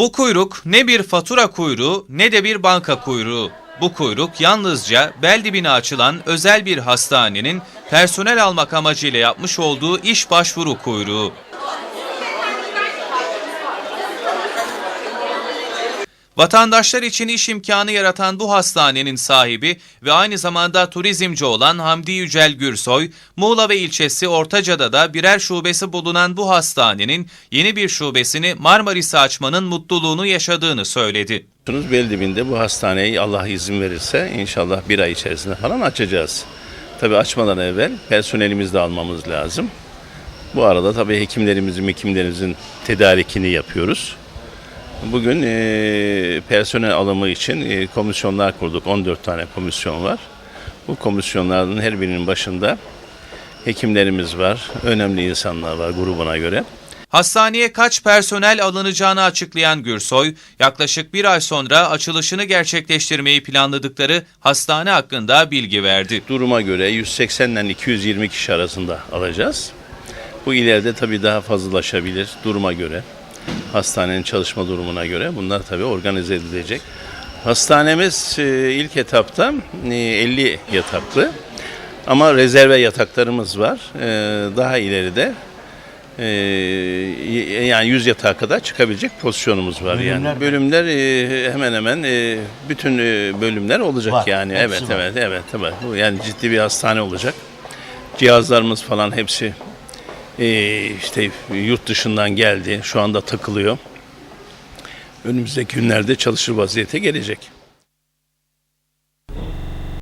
Bu kuyruk ne bir fatura kuyruğu ne de bir banka kuyruğu. Bu kuyruk yalnızca bel dibine açılan özel bir hastanenin personel almak amacıyla yapmış olduğu iş başvuru kuyruğu. Vatandaşlar için iş imkanı yaratan bu hastanenin sahibi ve aynı zamanda turizmci olan Hamdi Yücel Gürsoy, Muğla ve ilçesi Ortaca'da da birer şubesi bulunan bu hastanenin yeni bir şubesini Marmaris'e açmanın mutluluğunu yaşadığını söyledi. Bel dibinde bu hastaneyi Allah izin verirse inşallah bir ay içerisinde falan açacağız. Tabii açmadan evvel personelimizi de almamız lazım. Bu arada tabii hekimlerimizin, hekimlerimizin tedarikini yapıyoruz. Bugün eee, personel alımı için eee, komisyonlar kurduk. 14 tane komisyon var. Bu komisyonların her birinin başında hekimlerimiz var, önemli insanlar var grubuna göre. Hastaneye kaç personel alınacağını açıklayan Gürsoy, yaklaşık bir ay sonra açılışını gerçekleştirmeyi planladıkları hastane hakkında bilgi verdi. Duruma göre 180 ile 220 kişi arasında alacağız. Bu ileride tabii daha fazlalaşabilir duruma göre. Hastanenin çalışma durumuna göre bunlar tabii organize edilecek. Hastanemiz e, ilk etapta e, 50 yataklı ama rezerve yataklarımız var. E, Daha ileride e, yani 100 yatağa kadar çıkabilecek pozisyonumuz var yani. Bölümler mi? Bölümler e, hemen hemen e, bütün e, bölümler olacak Var, yani. Evet var. evet evet evet. Bu yani ciddi bir hastane olacak. Cihazlarımız falan hepsi e, işte yurt dışından geldi. Şu anda takılıyor. Önümüzdeki günlerde çalışır vaziyete gelecek.